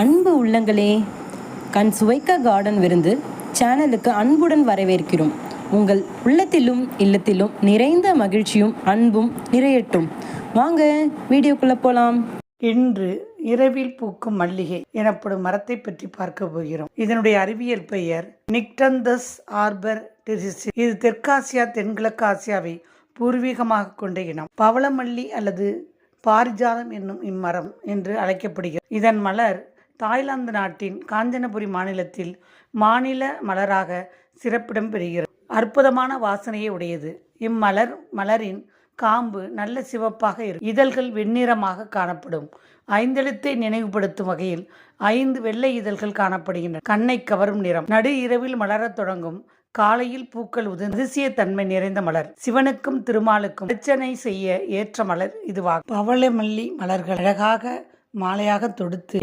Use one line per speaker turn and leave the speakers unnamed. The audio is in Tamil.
அன்பு உள்ளங்களே கண் சுவைக்க கார்டன் விருந்து சேனலுக்கு அன்புடன் வரவேற்கிறோம். உங்கள் உள்ளத்திலும் இல்லத்திலும் நிறைந்த மகிழ்ச்சியும் அன்பும் நிறையட்டும். வாங்க வீடியோக்குள்ள போலாம்.
இன்று இரவில் பூக்கும் மல்லிகை எனப்படும் மரத்தை பற்றி பார்க்க போகிறோம். இதனுடைய அறிவியல் பெயர் நிக்டந்தஸ் ஆர்பர் டெரிசி இது தெற்காசியா தென்கிழக்கு ஆசியாவை பூர்வீகமாக கொண்ட இனம். பவளமல்லி அல்லது பாரிஜாதம் என்னும் இம்மரம் என்று அழைக்கப்படுகிறது. இதன் மலர் தாய்லாந்து நாட்டின் காஞ்சனபுரி மாநிலத்தில் மாநில மலராக சிறப்பிடம் பெறுகிறது. அற்புதமான வாசனையை உடையது. இம்மலர் மலரின் காம்பு நல்ல சிவப்பாக இருக்கும் இதழ்கள் வெண்ணிறமாக காணப்படும். ஐந்தெழுத்தை நினைவுபடுத்தும் வகையில் ஐந்து வெள்ளை இதழ்கள் காணப்படுகின்றன. கண்ணை கவரும் நிறம். நடு இரவில் மலரத் தொடங்கும் காலையில் பூக்கள் உதிர்ந்து அதிசய தன்மை நிறைந்த மலர். சிவனுக்கும் திருமாலுக்கும் அர்ச்சனை செய்ய ஏற்ற மலர் இதுவாகும். பவளமல்லி மலர்கள் அழகாக மாலையாக தொடுத்து